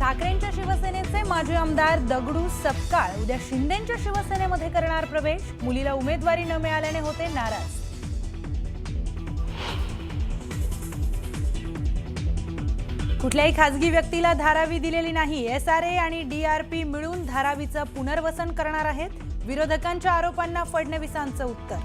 ठाकरेंच्या शिवसेनेचे माजी आमदार दगडू सपकाळ उद्या शिंदेच्या शिवसेनेमध्ये करणार प्रवेश. मुलीला उमेदवारी न मिळाल्याने होते नाराज. कुठल्याही खासगी व्यक्तीला धारावी दिलेली नाही. एसआरए आणि डीआरपी मिळून धारावीचं पुनर्वसन करणार आहेत. विरोधकांच्या आरोपांना फडणवीसांचं उत्तर.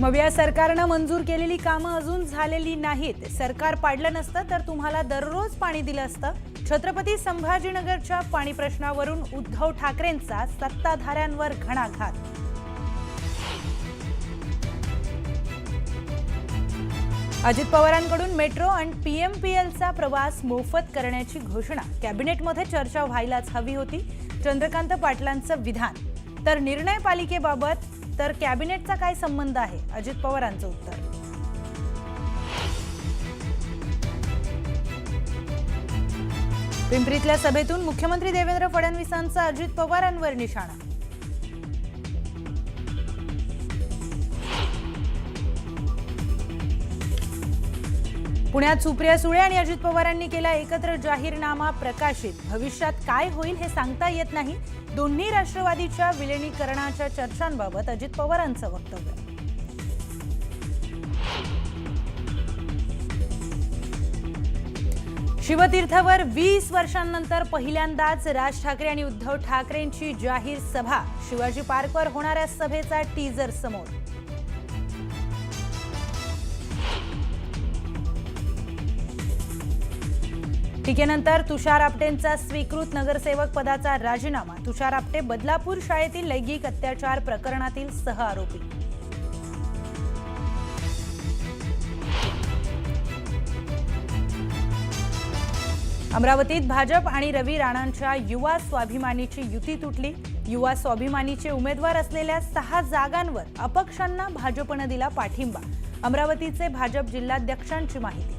मग या सरकारनं मंजूर केलेली कामं अजून झालेली नाहीत. सरकार पाडलं नसतं तर तुम्हाला दररोज पाणी दिलं असतं. छत्रपती संभाजीनगरच्या पाणी प्रश्नावरून उद्धव ठाकरेंचा सत्ताधाऱ्यांवर घणाघात. अजित पवारांकडून मेट्रो आणि पीएमपीएलचा प्रवास मोफत करण्याची घोषणा. कॅबिनेटमध्ये चर्चा व्हायलाच हवी होती. चंद्रकांत पाटलांचं विधान. तर निर्णय पालिकेबाबत तर कॅबिनेटचा काय संबंध आहे? अजित पवारांचं उत्तर. पिंपरीतल्या सभेतून मुख्यमंत्री देवेंद्र फडणवीसांचा अजित पवारांवर निशाणा. पुण्यात सुप्रिया सुळे आणि अजित पवारांनी केला एकत्र जाहीरनामा प्रकाशित. भविष्यात काय होईल हे सांगता येत नाही. दोन्ही राष्ट्रवादीच्या विलिनीकरणाच्या चर्चांबाबत अजित पवारांचं वक्तव्य. शिवतीर्थावर वीस वर्षांनंतर पहिल्यांदाच राज ठाकरे आणि उद्धव ठाकरेंची जाहीर सभा. शिवाजी पार्कवर होणाऱ्या सभेचा टीजर समोर. टीकेनंतर तुषार आपटेंचा स्वीकृत नगरसेवक पदाचा राजीनामा. तुषार आपटे बदलापूर शाळेतील लैंगिक अत्याचार प्रकरणातील सह आरोपी. अमरावतीत भाजप आणि रवी राणांच्या युवा स्वाभिमानीची युती तुटली. युवा स्वाभिमानीचे उमेदवार असलेल्या सहा जागांवर अपक्षांना भाजपनं दिला पाठिंबा. अमरावतीचे भाजप जिल्हाध्यक्षांची माहिती.